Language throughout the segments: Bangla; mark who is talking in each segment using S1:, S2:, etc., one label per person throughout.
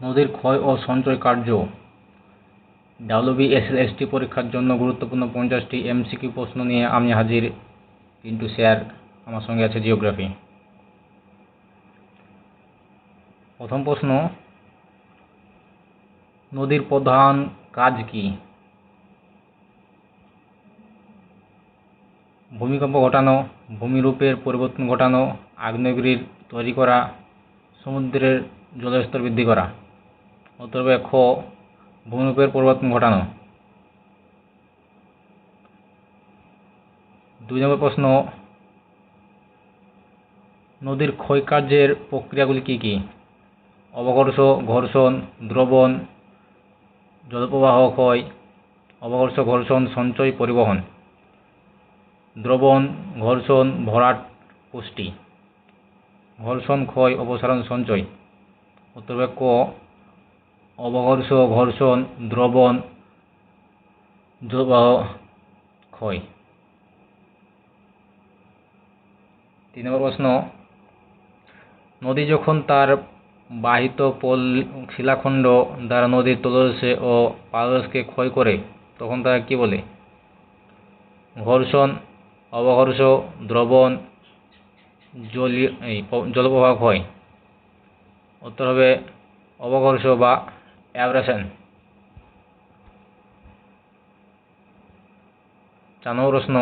S1: নদীর ক্ষয় ও সঞ্চয় কার্য। ডাব্লিউবিএসএসটি পরীক্ষার জন্য গুরুত্বপূর্ণ পঞ্চাশটি এমসিকিউ প্রশ্ন নিয়ে আমি হাজির। পিন্টু স্যার, আমার সঙ্গে আছে জিওগ্রাফি। প্রথম প্রশ্ন, নদীর প্রধান কাজ কি? ভূমিকম্প ঘটানো, ভূমিরূপের পরিবর্তন ঘটানো, আগ্নেয়গিরির তৈরি করা, সমুদ্রের জলস্তর বৃদ্ধি করা। হবে খ, ভূমিরূপের পরিবর্তন ঘটানো। দুই নম্বর প্রশ্ন, নদীর ক্ষয়কার্যের প্রক্রিয়াগুলি কী কী? অবকর্ষ ঘর্ষণ, দ্রবণ, জলপ্রবাহ ক্ষয় অবকর্ষ ঘর্ষণ, সঞ্চয়, পরিবহন। দ্রবণ, ঘর্ষণ, ভরাট, পুষ্টি। ঘর্ষণ, ক্ষয়, অপসারণ, সঞ্চয়। উত্তর ক অবকর্ষ ঘর্ষণ, দ্রবণ জলপ্রবাহ ক্ষয়। তিন নম্বর প্রশ্ন, নদী যখন তার বাহিত পল শিলাখণ্ড দ্বারা নদীর তলদেশে ও পাদদেশকে ক্ষয় করে, তখন তারা কি বলে? ঘর্ষণ অবঘর্ষ দ্রবণ, জলীয়, এই, জলপ্রবাহ ক্ষয়। উত্তর হবে অবঘর্ষ বা চার নম্বর প্রশ্ন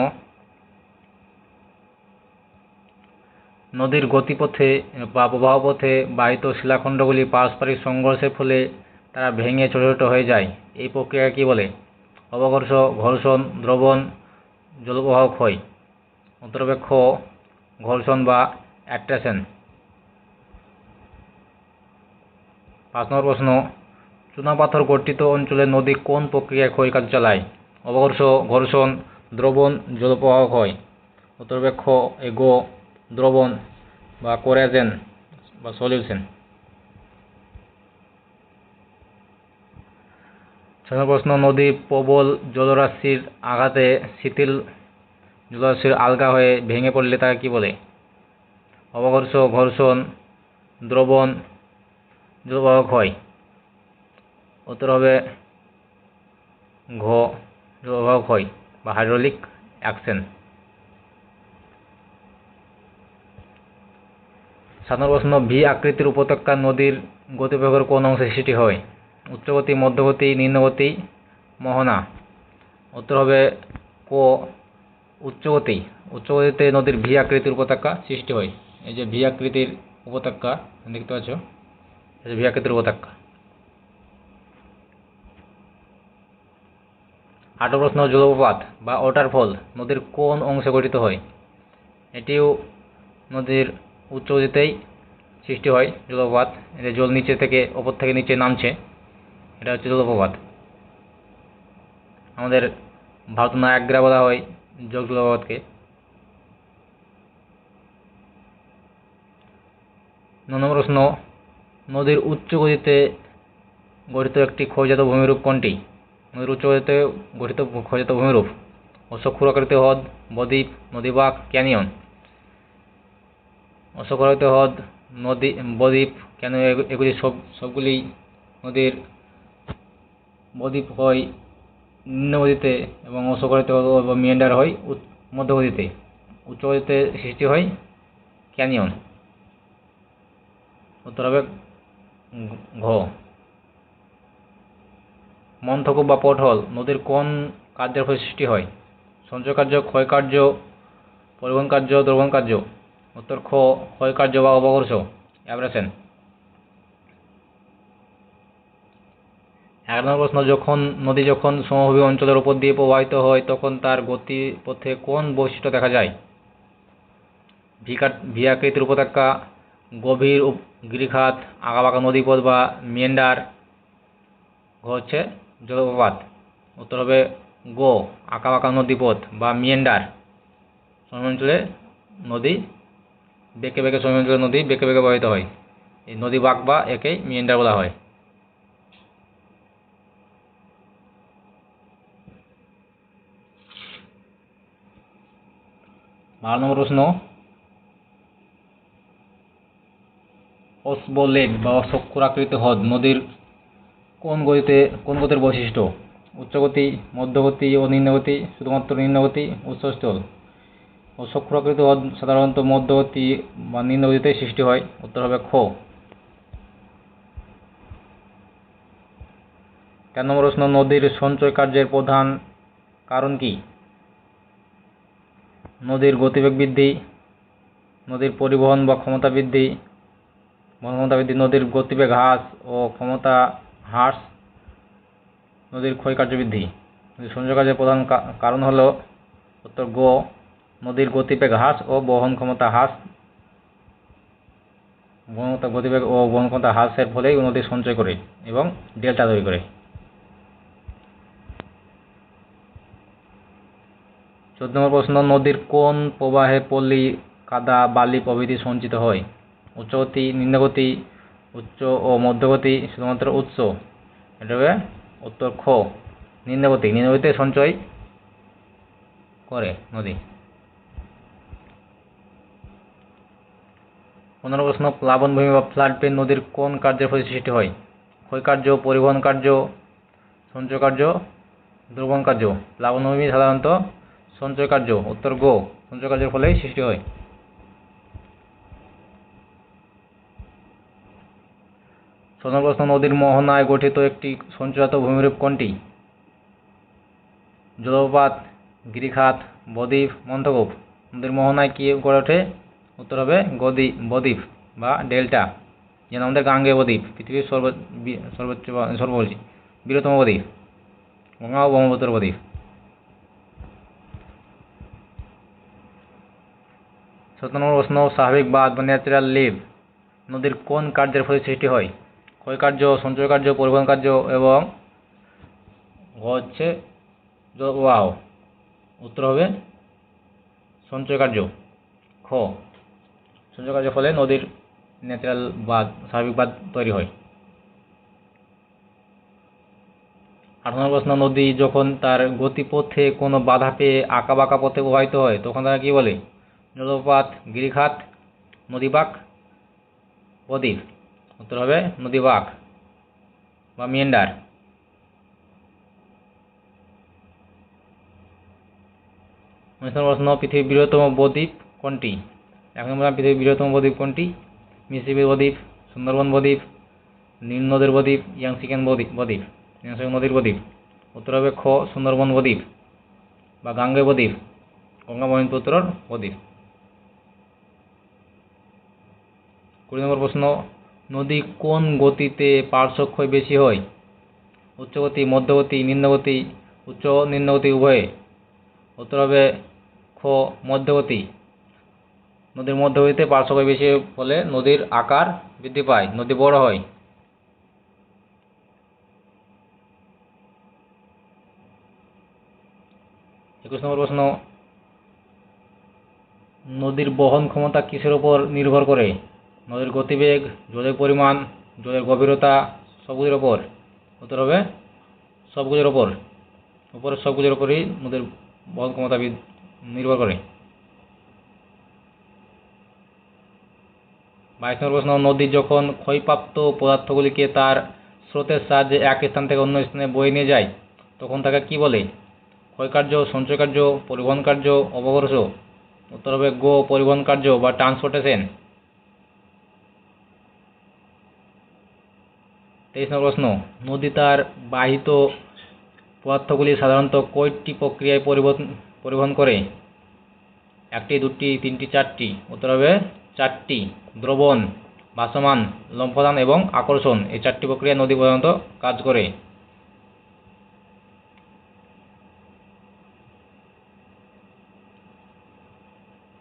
S1: নদীর গতিপথে বা প্রবাহপথে বাহিত শিলাখণ্ডগুলি পারস্পরিক সংঘর্ষের ফলে তারা ভেঙে ছোটো ছোটো হয়ে যায় এই প্রক্রিয়াকে কী বলে অবঘর্ষ ঘর্ষণ দ্রবণ জলপ্রবাহ ক্ষয় খ ঘর্ষণ বা অ্যাট্রাকশন পাঁচ নম্বর প্রশ্ন চুনাপাথর গঠিত অঞ্চলে নদী কোন প্রক্রিয়ায় ক্ষয়কার্য চালায়? অবঘর্ষ ঘর্ষণ, দ্রবণ, জলপ্রবাহ হবে খ এগো, দ্রবণ বা কোরাজেন বা সলিউশন ছয় প্রশ্ন নদীর প্রবল জলরাশির আঘাতে শিথিল জলরাশির আলগা হয়ে ভেঙে পড়লে তাকে কী বলে? অবঘর্ষ ঘর্ষণ, দ্রবণ, জলপ্রবাহ ক্ষয়। উত্তর হবে ঘ বা হাইড্রোলিক অ্যাকশন সাধারণ প্রশ্ন, ভি আকৃতির উপত্যকা নদীর গতিবেগের কোন অংশে সৃষ্টি হয়? উচ্চগতি, মধ্যগতি, নিম্নগতি, মোহনা। উত্তর হবে ক, উচ্চগতি। উচ্চগতিতে নদীর ভি আকৃতির উপত্যকা সৃষ্টি হয়। এই যে ভি আকৃতির উপত্যকা, দেখতে পাচ্ছ? ভি আকৃতির উপত্যকা। আটো প্রশ্ন জলপ্রপাত বা ওয়াটারফল নদীর কোন অংশে গঠিত হয়? এটিও নদীর উচ্চ গতিতেই সৃষ্টি হয় জলপ্রপাত এটা জল নিচে থেকে ওপর থেকে নিচে নামছে। এটা হচ্ছে জলপ্রপাত আমাদের ভারত নায়াগ্রা বলা হয় যোগ জলপ্রপাতকে নম্বর প্রশ্ন, নদীর উচ্চ গতিতে গঠিত একটি ক্ষয়জাত ভূমিরূপ কোনটি? নদীর উচ্চ গতিতে গঠিত ক্ষয়জাত ভূমিরূপ। অশ্বক্ষুরাকৃতি হ্রদ, বদ্বীপ নদী নদীবাগ, ক্যানিয়ন। অশ্বক্ষুরাকৃতি হ্রদ, নদী, বদ্বীপ, ক্যানিয়ন এগুলি সব, সবগুলি নদীর বদ্বীপ হয় নিম্ন গতিতে এবং অশ্বক্ষুরাকৃতি বা মিয়ান্ডার হয় উচ্চ গতিতে সৃষ্টি হয় ক্যানিয়ন। উত্তর হবে ঘ। মন্থকূপ বা পটহল নদীর কোন কার্যের ফলে সৃষ্টি হয়? সঞ্চয় কার্য, ক্ষয় কার্য, পরিবহন কার্য, দ্রবণ কার্য। উত্তর খ, ক্ষয় কার্য বা অবকর্ষ অ্যাব্রেশন এক নম্বর প্রশ্ন, যখন নদী যখন সমভূমি অঞ্চলের উপর দিয়ে প্রবাহিত হয়, তখন তার গতিপথে কোন বৈশিষ্ট্য দেখা যায়? ভিকাট ভি উপত্যকা, গভীর গিরিখাত আঁকাবাঁকা নদীপথ বা মিয়েন্ডার। হচ্ছে জলপ্রপাত। উত্তর হবে গো আঁকাবাঁকা নদীপথ বা মিয়েন্ডার। অঞ্চলে নদী, বেঁকে বেঁকে অঞ্চলে নদী, বেঁকে বেঁকে প্রবাহিত হয়। এই নদী বাঁক বা একেই মিয়েন্ডার বলা হয়। বারো নম্বর প্রশ্ন। অসবলেট বা অশ্বক্ষুরাকৃত হ্রদ, নদীর কোন গতিতে, কোন গতির বৈশিষ্ট্য? উচ্চগতি, মধ্যগতি ও নিম্নগতি, শুধুমাত্র নিম্নগতি, উচ্চস্থল। অশ্বক্ষুরাকৃত হ্রদ সাধারণত মধ্যগতি বা নিম্নগতিতে সৃষ্টি হয়। উত্তর হবে খ। চার নম্বর প্রশ্ন, নদীর সঞ্চয় কার্যের প্রধান কারণ কি? নদীর গতিবেগ বৃদ্ধি, নদীর পরিবহন বা ক্ষমতা বৃদ্ধি ক্ষমতা বৃদ্ধি, নদীর গতিবেগ হ্রাস ও ক্ষমতা হ্রাস, নদীর ক্ষয়কার্য বৃদ্ধি নদীর কার্যের প্রধান কারণ হলো উত্তর গ, নদীর গতিবেগ হ্রাস ও বহন ক্ষমতা হ্রাস। গতিবেগ ও বহন ক্ষমতা হ্রাসের ফলেই নদী সঞ্চয় করে এবং ডেল্টা তৈরি করে। চোদ্দ নম্বর প্রশ্ন, নদীর কোন প্রবাহে পল্লী, কাদা, বালি প্রভৃতি সঞ্চিত হয়? উচ্চগতি, নিম্নগতি উচ্চ ও মধ্যগতি শুধুমাত্র উচ্চ এটা হবে উত্তর খ। নিম্নগতি। নিম্নগতিতে সঞ্চয় করে নদী। পনেরো প্রশ্ন প্লাবনভূমি বা ফ্লাড প্লেন নদীর কোন কার্যের ফলে সৃষ্টি হয়? ক্ষয়কার্য পরিবহন কার্য, সঞ্চয় কার্য, দ্রবণ কার্য। প্লাবনভূমি সাধারণত সঞ্চয় কার্য। উত্তর গো। সঞ্চয় কার্যের ফলেই সৃষ্টি হয়। প্রশ্ন নদীর মোহনায় গঠিত একটি সঞ্চয়জাত ভূমিরূপ কোনটি? জলপ্রপাত, গিরিখাত, বদ্বীপ মন্থকূপ নদীর মোহনায় কি গড়ে ওঠে? উত্তর হবে গদি, বদ্বীপ বা ডেল্টা যেন আমাদের গাঙ্গে বদ্বীপ, পৃথিবীর সর্ব সর্বোচ্চ বা সর্ব বলছি বৃহত্তম বদ্বীপ, গঙ্গা ও ব্রহ্মপুত্র বদ্বীপ। সতেরো নম্বর প্রশ্ন, স্বাভাবিক বাঁধ বা ন্যাচারাল লিভ নদীর কোন কার্যের ফলে সৃষ্টি হয়? ক্ষয়কার্য সঞ্চয় কার্য পরিবহন কার্য এবং হচ্ছে জলপ্রবাহ উত্তর হবে সঞ্চয় কার্য খ। সঞ্চয় কার্যের ফলে নদীর ন্যাচারাল বাঁধ, স্বাভাবিক বাঁধ তৈরি হয়। আট নম্বর প্রশ্ন, নদী যখন তার গতিপথে কোনো বাধা পেয়ে আঁকা বাঁকা পথে প্রবাহিত হয়, তখন তারা কি বলে? জলপ্রপাত, গিরিখাত নদীবাক বদ্বীপ উত্তর হবে নদীবাক বা মিয়েন্ডার। উনিশ নম্বর প্রশ্ন, পৃথিবীর বৃহত্তম বদ্বীপ কোনটি? এক নম্বর পৃথিবীর বৃহত্তম বদ্বীপ কোনটি? মিসিসিপি বদ্বীপ, সুন্দরবন বদ্বীপ, নীল নদের বদ্বীপ, ইয়াংসিকেন বদ্বীপ বদ্বীপ নদীর বদ্বীপ। উত্তর হবে খ, সুন্দরবন বদ্বীপ বা গাঙ্গে বদ্বীপ, গঙ্গা ব্রহ্মপুত্রর বদ্বীপ। কুড়ি নম্বর প্রশ্ন নদী কোন গতিতে পার্শ্বক্ষয় বেশি হয়? উচ্চগতি, মধ্যগতি, নিম্নগতি, উচ্চ নিম্নগতি, উভয়ে। উত্তর হবে খ, মধ্যগতি। নদীর মধ্যগতিতে পার্শ্বক্ষয় বেশি ফলে নদীর আকার বৃদ্ধি পায়, নদী বড় হয়। একুশ নম্বর প্রশ্ন। নদীর বহন ক্ষমতা কিসের উপর নির্ভর করে? নদীর গতিবেগ, জলের পরিমাণ, জলের গভীরতা সবগুলির ওপর। উত্তর হবে? সবগুলির ওপর। উপরের সবগুলির ওপরই নদীর বহন ক্ষমতা নির্ভর করে। বাইশ নম্বর প্রশ্ন, নদী যখন ক্ষয়প্রাপ্ত পদার্থগুলিকে তার স্রোতের সাহায্যে এক স্থান থেকে অন্য স্থানে বয়ে নিয়ে যায়, তখন তাকে কি বলে? ক্ষয়কার্য সঞ্চয় কার্য পরিবহন কার্য অবকর্ষ উত্তর হবে গো পরিবহন কার্য বা ট্রান্সপোর্টেশন তেইশ নম্বর প্রশ্ন, নদী তার বাহিত পদার্থগুলি সাধারণত কয়টি প্রক্রিয়ায় পরিবহন পরিবহন করে? একটি, দুটি, তিনটি, চারটি। উত্তর হবে চারটি। দ্রবণ, ভাসমান, লম্ফদান এবং আকর্ষণ এই চারটি প্রক্রিয়া নদী প্রধানত কাজ করে।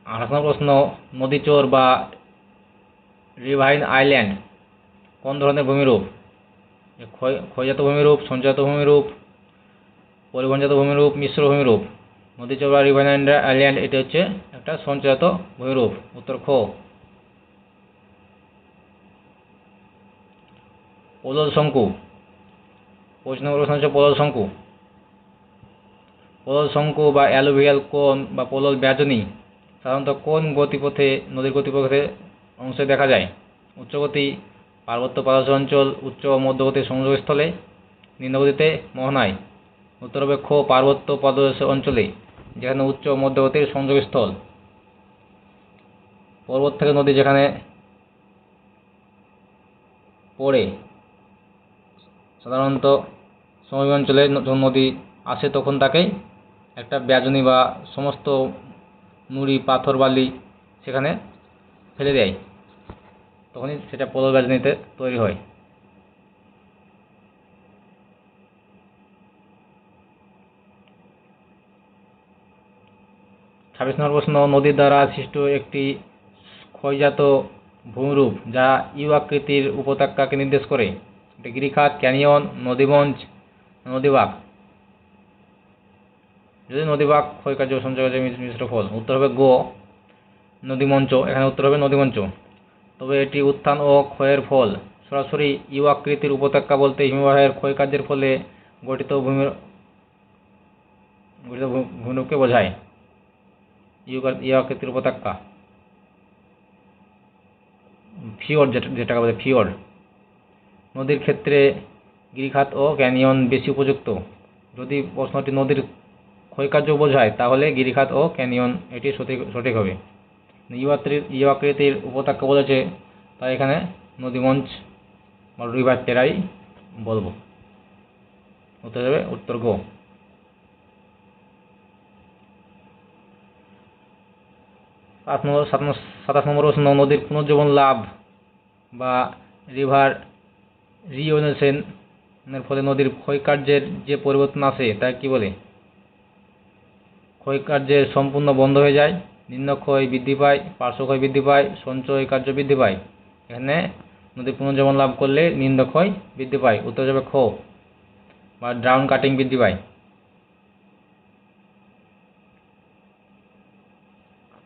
S1: আঠাশ নম্বর প্রশ্ন, নদীচর বা রিভাইন আইল্যান্ড কোন ধরনের ভূমিরূপ? ক্ষয় ক্ষয়জাত ভূমিরূপ সঞ্চয়জাত ভূমিরূপ পরিবহনজাত ভূমিরূপ মিশ্র ভূমিরূপ নদীচর বা রিভাইন আইল্যান্ড এটি হচ্ছে একটা সঞ্চয়জাত ভূমিরূপ উত্তর খ। পোলল শঙ্কু। নম্বর প্রশ্ন হচ্ছে পোলল শঙ্কু। পোলল শঙ্কু বা অ্যালুভিয়াল কোন বা পোলল ব্যাজনী সাধারণত কোন গতিপথে, নদীর গতিপথে অংশে দেখা যায়? উচ্চগতি পার্বত্য পাদদেশ অঞ্চল উচ্চ ও মধ্যগতির সংযোগস্থলে নিম্নগতিতে মোহনায় উত্তর হবে ক্ষো পার্বত্য পাদদেশ অঞ্চলে যেখানে উচ্চ ও মধ্যগতির সংযোগস্থল পর্বত থেকে নদী যেখানে পড়ে, সাধারণত সমভূমি অঞ্চলে যখন নদী আসে তখন তাকে একটা ব্যাজনী বা সমস্ত নুড়ি, পাথর, বালি সেখানে ফেলে দেয়। তখনই সেটা পলল ব্যাজনীতে তৈরি হয়। ছাব্বিশ নম্বর প্রশ্ন, নদীর দ্বারা সৃষ্ট একটি ক্ষয়জাত ভূমিরূপ যা ইউ আকৃতির উপত্যকাকে নির্দেশ করে। গিরিখাত, ক্যানিয়ন নদীমঞ্চ নদীবাগ। যদি নদীবাগ ক্ষয়কার্য সঞ্চয় মিশ্র ফল। উত্তর হবে গো, নদীমঞ্চ। এখানে উত্তর হবে নদীমঞ্চ। তবে এটি উত্থান ও ক্ষয়ের ফল। সরাসরি ইউ আকৃতির উপত্যকা বলতে হিমবাহের ক্ষয়কার্যের ফলে গঠিত ভূমির গঠিত ভূ- ভূমিরূপকে বোঝায়। ইউ ইউ আকৃতির উপত্যকা। ফিওর যেটা, যেটাকে বলে ফিওর। নদীর ক্ষেত্রে গিরিখাত ও ক্যানিয়ন বেশি উপযুক্ত। যদি প্রশ্নটি নদীর ক্ষয়কার্য বোঝায়, তাহলে গিরিখাত ও ক্যানিয়ন এটি সঠিক সঠিক হবে। ইউ আকৃতির ইউ উপত্যকা বলেছে, তাই এখানে নদীমঞ্চ বা রিভার টেরাই বলব। উত্তর হবে উত্তর গো। সাত নম্বর, সাত সাতাশ নম্বর প্রশ্ন, নদীর পুনর্জীবন লাভ বা রিভার রিওনেশনের ফলে নদীর ক্ষয়কার্যের যে পরিবর্তন আসে তাকে কি বলে? ক্ষয়কার্যের সম্পূর্ণ বন্ধ হয়ে যায়। নিম্নক্ষয় বৃদ্ধি পায়, পার্শ্বক্ষয় বৃদ্ধি পায়, সঞ্চয় কার্য বৃদ্ধি পায়। এখানে নদী পুনর্জীবন লাভ করলে নিম্নক্ষয় বৃদ্ধি পায়, উত্তর যাবে খ বা ড্রাউন কাটিং বৃদ্ধি পায়।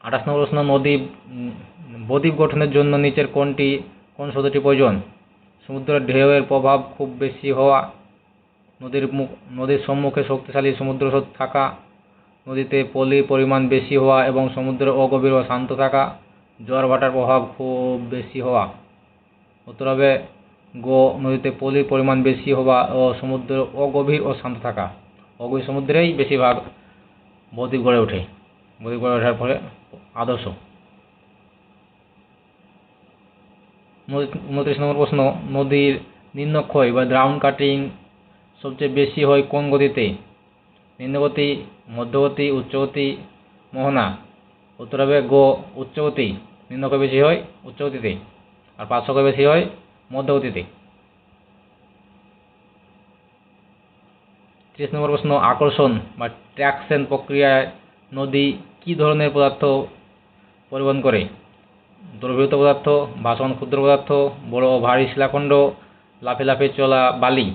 S1: আঠাশ নম্বর প্রশ্ন, নদী, বদ্বীপ গঠনের জন্য নিচের কোনটি, কোন শব্দটি প্রয়োজন? সমুদ্রের ঢেউয়ের প্রভাব খুব বেশি হওয়া, নদীর মুখ, নদীর সম্মুখে শক্তিশালী সমুদ্র স্রোত থাকা নদীতে পলির পরিমাণ বেশি হওয়া এবং সমুদ্র অগভীর ও শান্ত থাকা, জোয়ার ভাটার প্রভাব খুব বেশি হওয়া। উত্তর হবে গো নদীতে পলির পরিমাণ বেশি হওয়া ও সমুদ্র অগভীর ও শান্ত থাকা। অগভীর সমুদ্রেই বেশিরভাগ বদ্বীপ গড়ে ওঠে। বদ্বীপ গড়ে ওঠার ফলে আদর্শ। উনত্রিশ নম্বর প্রশ্ন, নদীর নিম্নক্ষয় বা ড্রাউন কাটিং সবচেয়ে বেশি হয় কোন গতিতে? নিম্নগতি মধ্যগতি, উচ্চগতি, মোহনা। উত্তর হবে গো, উচ্চগতি নিম্নক্ষয় বেশি হয় উচ্চগতিতে। আর পার্শ্বক্ষয় বেশি হয় মধ্যগতিতে। ত্রিশ নম্বর প্রশ্ন, আকর্ষণ বা ট্র্যাকশন প্রক্রিয়ায় নদী কী ধরনের পদার্থ পরিবহন করে? দ্রবীভূত পদার্থ ভাসমান ক্ষুদ্র পদার্থ, বড় ভারী শিলাখণ্ড, লাফে লাফে চলা বালি।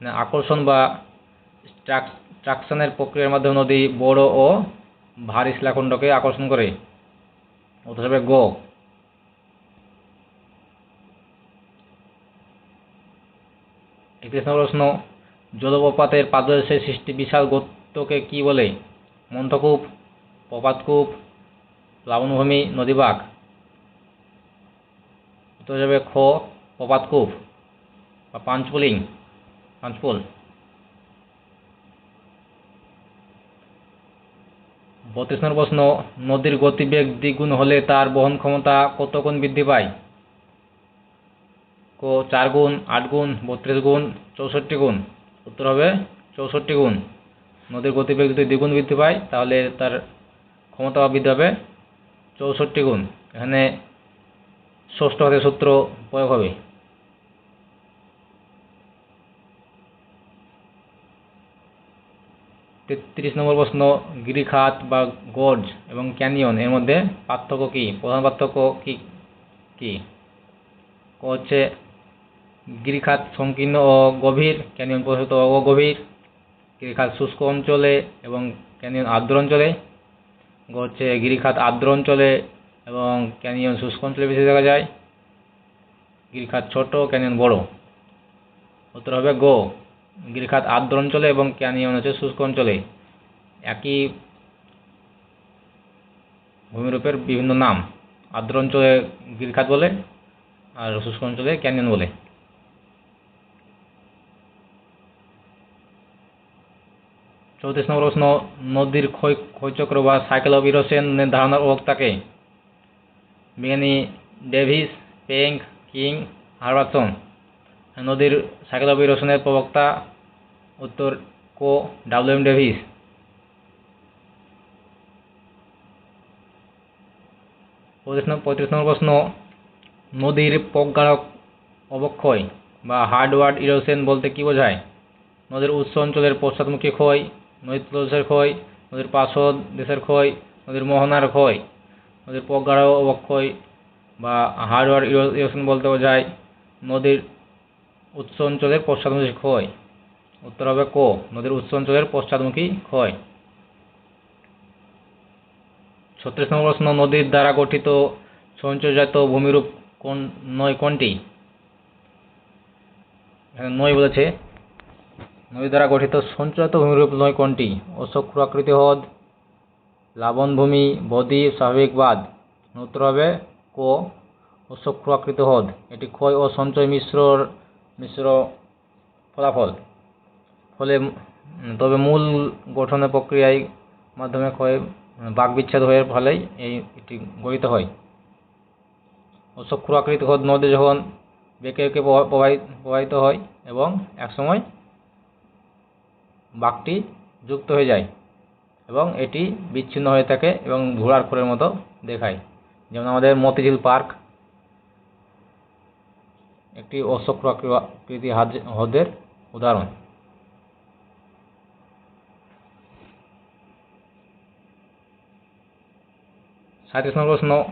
S1: আকর্ষণ বা ট্রাকশনের প্রক্রিয়ার মাধ্যমে নদী বড় ও ভারী শিলাখণ্ডকে আকর্ষণ করে। উত্তর হবে গো। একত্রিশ নম্বর প্রশ্ন, জলপ্রপাতের পাদদেশে সৃষ্টি বিশাল গর্তকে কি বলে? মন্থকূপ, প্রপাতকূপ, প্লাবনভূমি, নদীবাগ। উত্তর যাবে খ, প্রপাতকূপ বা পাঞ্চপুলিং, পাঞ্চপুল। বত্রিশ নম্বর প্রশ্ন, নদীর গতিবেগ দ্বিগুণ হলে তার বহন ক্ষমতা কত গুণ বৃদ্ধি পায়? ক, চার গুণ, আট গুণ, বত্রিশ গুণ, চৌষট্টি গুণ। উত্তর হবে চৌষট্টি গুণ। নদীর গতিবেগ যদি দ্বিগুণ বৃদ্ধি পায়, তাহলে তার ক্ষমতা বৃদ্ধি হবে চৌষট্টি গুণ। এখানে ষষ্ঠ হাতের সূত্র প্রয়োগ হবে। তেত্রিশ নম্বর প্রশ্ন, গিরিখাত বা গর্জ এবং ক্যানিয়ন, এর মধ্যে পার্থক্য কি? প্রধান পার্থক্য কি? কি? হচ্ছে গিরিখাত সংকীর্ণ ও গভীর, ক্যানিয়ন প্রশস্ত ও গভীর, গিরিখাত শুষ্ক অঞ্চলে এবং ক্যানিয়ন আর্দ্র অঞ্চলে হচ্ছে গিরিখাত আর্দ্র অঞ্চলে এবং ক্যানিয়ন শুষ্ক অঞ্চলে বেশি দেখা যায়, গিরিখাত ছোট, ক্যানিয়ন বড়। উত্তর হবে গো। গিরিখাত আর্দ্র অঞ্চলে এবং ক্যানিয়ন হচ্ছে শুষ্ক অঞ্চলে। একই ভূমিরূপের বিভিন্ন নাম। আর্দ্র অঞ্চলে গিরিখাত বলে আর শুষ্ক অঞ্চলে ক্যানিয়ন বলে। চৌত্রিশ নম্বর প্রশ্ন, নদীর ক্ষয়, ক্ষয়চক্র বা সাইকেল অফ ইরোশনের ধারণার প্রবক্তাকে বিজ্ঞানী ডেভিস পেং কিং হারবারসন নদীর সাইকেল অফ ইরোশনের প্রবক্তা উত্তর কো ডাব্লিউ এম ডেভিস। নম্বর পঁয়ত্রিশ নম্বর প্রশ্ন, নদীর প্রজ্ঞারক অবক্ষয় বা হার্ডওয়ার্ড ইরোশন বলতে কী বোঝায়? নদীর উৎস অঞ্চলের পশ্চাৎমুখী ক্ষয়, নদীর তলদেশের ক্ষয়, নদীর পার্শ্বদ দেশের ক্ষয়, নদীর মোহনার ক্ষয়। নদীর প্রজ্ঞারক অবক্ষয় বা হার্ডওয়ার্ড ইরোশন বলতে বোঝায় নদীর উৎস অঞ্চলের পশ্চাৎমুখী ক্ষয়। উত্তর হবে কো, নদীর উৎস অঞ্চলের পশ্চাৎমুখী ক্ষয়। ছত্রিশ নম্বর প্রশ্ন, নদীর দ্বারা গঠিত সঞ্চয়জাত ভূমিরূপ কোন, নয় কোনটি? নয় বলেছে। নদীর দ্বারা গঠিত সঞ্চয়জাত ভূমিরূপ নয় কোনটি? অশ্বক্ষুর আকৃতি হ্রদ লাবণভূমি বদ্বীপ, স্বাভাবিক বাদ উত্তর হবে কো অশ্বক্ষুর আকৃতি হ্রদ। এটি ক্ষয় ও সঞ্চয় মিশ্রর মিশ্র ফলাফল। ফলে তবে মূল গঠনের প্রক্রিয়ায় মাধ্যমে ক্ষয় বাক বিচ্ছেদ হয়ে ফলেই এই এটি গঠিত হয়। অশ্বক্ষুর আকৃতি হ্রদ নদী যখন বেঁকে বেঁকে প্রবা- প্রবাহিত হয় এবং একসময় বাঘটি যুক্ত হয়ে যায় এবং এটি বিচ্ছিন্ন হয়ে থাকে এবং ঘোড়ার খোরের মতো দেখায়। যেমন আমাদের মতিঝিল পার্ক একটি হাজ- হ্রদের উদাহরণ। সাঁত্রিশ নম্বর প্রশ্ন,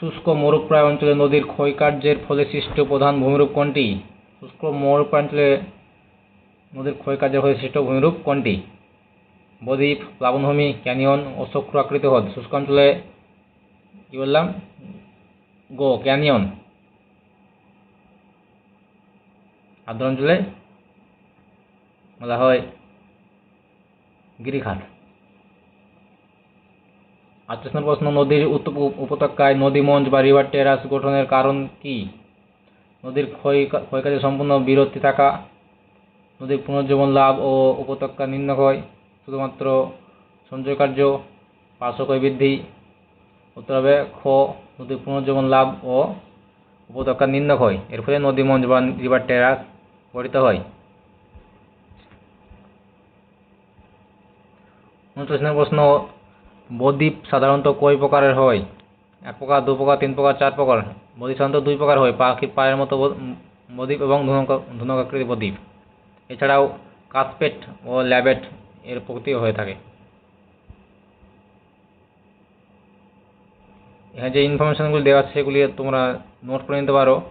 S1: শুষ্ক মরুপ্রায় অঞ্চলে নদীর ক্ষয়কার্যের ফলে সৃষ্ট প্রধান ভূমিরূপ কোনটি? শুষ্ক মরুপ্রায় অঞ্চলে নদীর ক্ষয়কার্যের ফলে সৃষ্ট ভূমিরূপ কোনটি? বদ্বীপ, প্লাবনভূমি, ক্যানিয়ন অশ্বক্ষুর আকৃতি হ্রদ। শুষ্ক অঞ্চলে কি বললাম? গো, ক্যানিয়ন। আর্দ্র অঞ্চলে বলা হয় গিরিখাত। নম্বর প্রশ্ন, নদীর উপত্যকায় নদী মঞ্চ বা রিভার টেরাস গঠনের কারণ কি? নদীর ক্ষয় ক্ষয়কাজে সম্পূর্ণ বিরতি থাকা, নদীর পুনর্জীবন লাভ ও উপত্যকা নিম্নক্ষয় শুধুমাত্র সঞ্চয় কার্য পার্শ্বক্ষয় বৃদ্ধি, উত্তর হবে খ, নদীর পুনর্জীবন লাভ ও উপত্যকার নিম্নক্ষয় এর ফলে নদী মঞ্চ বা রিভার টেরাস গঠিত হয়। উনত্রিশ প্রশ্ন, বদ্বীপ সাধারণত কয় প্রকারের হয়? এক প্রকার, দু প্রকার, তিন প্রকার, চার প্রকার। বদ্বীপ সাধারণত দুই প্রকার হয় পাখির পায়ের মতো বদ্বীপ এবং ধনুক- ধনুকাকৃতি বদ্বীপ। এছাড়াও কাসপেট ও ল্যাবেট এর প্রকৃতিও হয়ে থাকে। এখানে যে ইনফরমেশনগুলি দেওয়া সেগুলি তোমরা নোট করে নিতে পারো চল্লিশ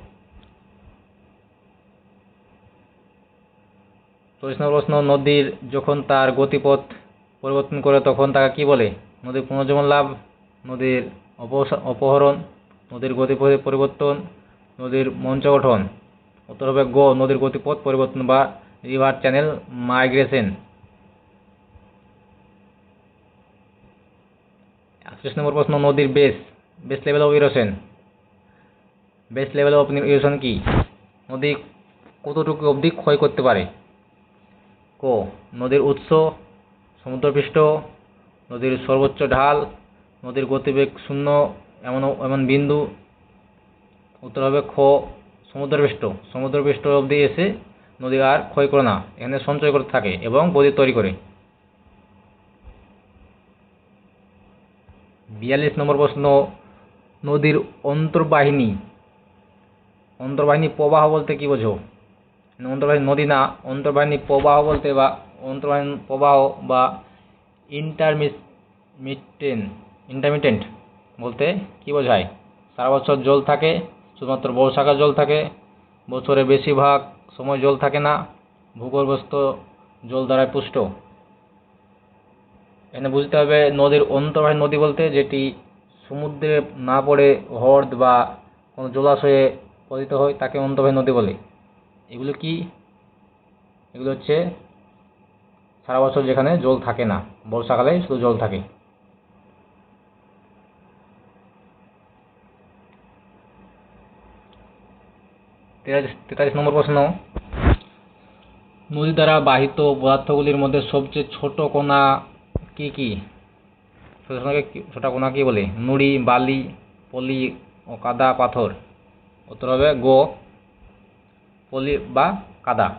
S1: নম্বর প্রশ্ন নদীর যখন তার গতিপথ পরিবর্তন করে তখন তাকে কি বলে? নদীর পুনর্জীবন লাভ, নদীর অপহরণ, নদীর গতিপথের পরিবর্তন, নদীর মঞ্চ গঠন। উত্তর হবে গ, নদীর গতিপথ পরিবর্তন বা রিভার চ্যানেল মাইগ্রেশন। একত্রিশ নম্বর প্রশ্ন, নদীর base base level of erosion base level of erosion কি? নদী কতটুকু অবধি ক্ষয় করতে পারে? ক? নদীর উৎস, সমুদ্রপৃষ্ঠ, নদীর সর্বোচ্চ ঢাল, নদীর গতিবেগ শূন্য, এমন এমন বিন্দু। উত্তর হবে খ, সমুদ্রপৃষ্ঠ। সমুদ্রপৃষ্ঠ অবধি এসে নদী আর ক্ষয় করে না। এখানে সঞ্চয় করতে থাকে এবং বদ্বীপ তৈরি করে। বিয়াল্লিশ নম্বর প্রশ্ন, নদীর অন্তর্বাহিনী। অন্তর্বাহিনী প্রবাহ বলতে কি বোঝো? অন্তর্বাহিনী নদী না অন্তর্বাহিনী প্রবাহ বলতে বা অন্তর্বাহিনী প্রবাহ বা ইন্টারমিটেন ইন্টারমিটেন্ট বলতে কি বোঝায়? সারা বছর জল থাকে, শুধুমাত্র বর্ষাকাল জল থাকে, বছরে বেশিরভাগ সময় জল থাকে না, ভূগর্ভস্থ জল দ্বারা পুষ্ট। এখানে বুঝতে হবে নদীর অন্তর্বাহিনী নদী বলতে যেটি সমুদ্রে না পড়ে হ্রদ বা কোনো জলাশয়ে পতিত হয়, তাকে অন্তর্বাহিনী নদী বলে। এগুলো কি? এগুলো হচ্ছে সারা বছর যেখানে জল থাকে না, বর্ষাকালে শুধু জল থাকে। তেতাল্লিশ নম্বর প্রশ্ন। নদী দ্বারা বাহিত পদার্থগুলির মধ্যে সবচেয়ে ছোট কণা কি কি? ছোট কণাকে কি- ছোট কণা কি বলে? নুড়ি, বালি, পলি ও কাদা পাথর। উত্তর হবে গো। পলি বা কাদা।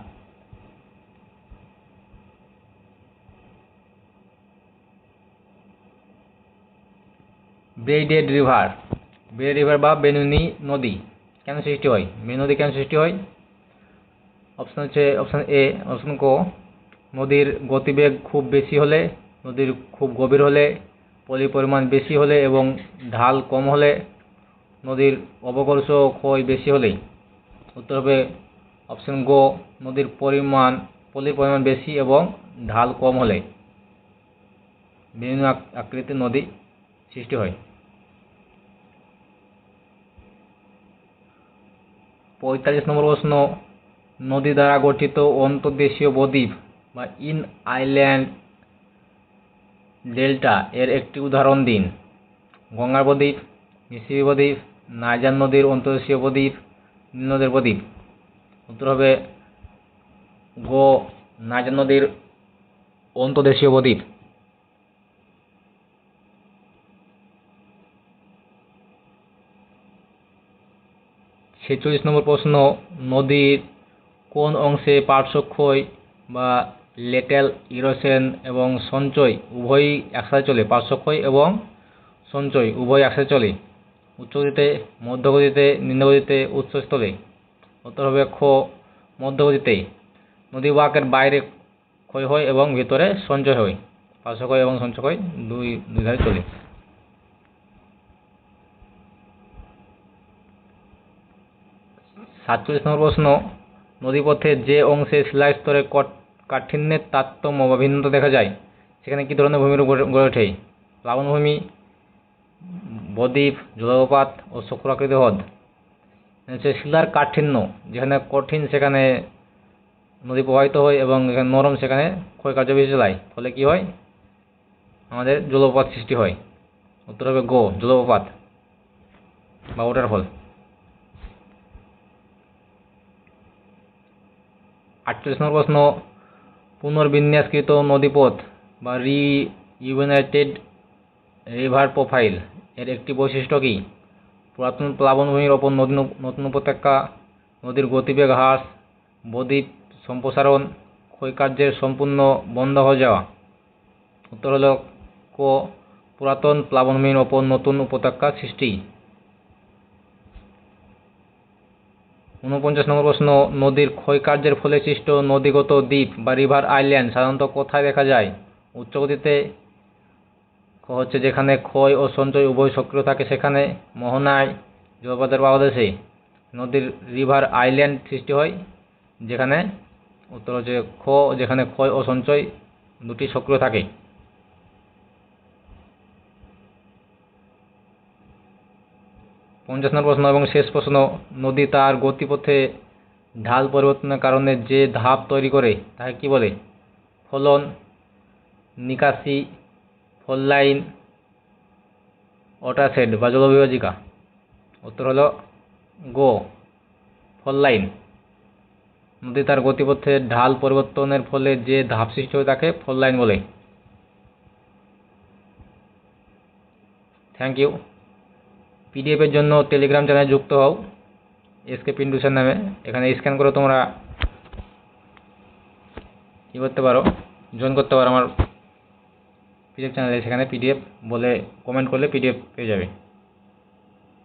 S1: Braided river. ব্রেড রিভার বা বেনুনি নদী। কেন সৃষ্টি হয়? বেনুনি নদী কেন সৃষ্টি হয়? অপশন হচ্ছে অপশন এ, অপশন ক, নদীর গতিবেগ খুব বেশি হলে, নদীর খুব গভীর হলে পলির পরিমাণ বেশি হলে এবং ঢাল কম হলে, নদীর অবকর্ষ ক্ষয় বেশি হলেই। উত্তর হবে অপশন গো, নদীর পরিমাণ, পলির পরিমাণ বেশি এবং ঢাল কম হলে বিভিন্ন আকৃতির নদী সৃষ্টি হয়। পঁয়তাল্লিশ নম্বর প্রশ্ন, নদী দ্বারা গঠিত অন্তর্দেশীয় বদ্বীপ বা ইন আইল্যান্ড ডেল্টা এর একটি উদাহরণ দিন। গঙ্গার বদ্বীপ, মিসিবি বদ্বীপ, নাইজার নদীর অন্তর্দেশীয় বদ্বীপ নদের বদ্বীপ। উত্তর হবে গো নাইজার নদীর অন্তর্দেশীয় বদ্বীপ ছেচল্লিশ নম্বর প্রশ্ন, নদীর কোন অংশে পার্শ্বক্ষয় বা লেটেল ইরোশন এবং সঞ্চয় উভয়ই একসাথে চলে? পার্শ্বক্ষয় এবং সঞ্চয় উভয় একসাথে চলে। উচ্চগতিতে মধ্যগতিতে নিম্নগতিতে উৎসস্থলে উত্তর হবে খ নদী বাঁকের বাইরে ক্ষয় হয় এবং ভিতরে সঞ্চয় হয়। পার্শ্বক্ষয় এবং সঞ্চয় দুই দুই ধারে চলে। সাতচল্লিশ নম্বর প্রশ্ন, নদীপথে যে অংশে শিলাস্তরে কট- কাঠিন্যের তারতম্য বা ভিন্নতা দেখা যায়, সেখানে কী ধরনের ভূমিরূপ গড়ে গড়ে ওঠে? প্লাবনভূমি, বদ্বীপ জলপ্রপাত ও শক্রাকৃতি হ্রদ। হচ্ছে শিলার কাঠিন্য, যেখানে কঠিন সেখানে নদী প্রবাহিত হয় এবং এখানে নরম সেখানে ক্ষয়কার্য বেশি চালায় ফলে কি হয়? আমাদের জলপ্রপাত সৃষ্টি হয়। উত্তর হবে গো, জলপ্রপাত বা ওয়াটারফল আটচল্লিশ নম্বর প্রশ্ন, পুনর্বিন্যাসকৃত নদীপথ বা রি ইউনাইটেড রিভার প্রোফাইল এর একটি বৈশিষ্ট্য কি? পুরাতন প্লাবনভূমির ওপর নদী নতুন উপত্যকা, নদীর গতিবেগ হ্রাস, বদ্বীপ সম্প্রসারণ, ক্ষয়কার্যের সম্পূর্ণ বন্ধ হয়ে যাওয়া। উত্তর হল ক পুরাতন প্লাবনভূমির ওপর নতুন উপত্যকা সৃষ্টি। ঊনপঞ্চাশ নম্বর প্রশ্ন, নদীর ক্ষয়কার্যের ফলে সৃষ্ট নদীগত দ্বীপ বা রিভার আইল্যান্ড সাধারণত কোথায় দেখা যায়? উচ্চগতিতে হচ্ছে যেখানে ক্ষয় ও সঞ্চয় উভয় সক্রিয় থাকে, সেখানে মোহনায় জলপ্রপাতের পাদদেশে নদীর রিভার আইল্যান্ড সৃষ্টি হয়, যেখানে উত্তর হচ্ছে খ, যেখানে ক্ষয় ও সঞ্চয় দুটি সক্রিয় থাকে। পঞ্চাশ নম্বর প্রশ্ন এবং শেষ প্রশ্ন, নদী তার গতিপথে ঢাল পরিবর্তনের কারণে যে ধাপ তৈরি করে, তাকে কি বলে? ফলন, নিকাশি ফল লাইন ওয়াটারশেড বা জলবিভাজিকা উত্তর হলো গো ফল লাইন নদী তার গতিপথে ঢাল পরিবর্তনের ফলে যে ধাপ সৃষ্টি হয় তাকে ফল লাইন বলে থ্যাংক ইউ পিডিএফের জন্য টেলিগ্রাম চ্যানেলে যুক্ত হও। এসকে পিন্টুসের নামে। এখানে স্ক্যান করে তোমরা কী করতে পারো? জয়েন করতে পারো আমার পিডিএফ চ্যানেলে সেখানে পিডিএফ বলে কমেন্ট করলে পিডিএফ পেয়ে যাবে।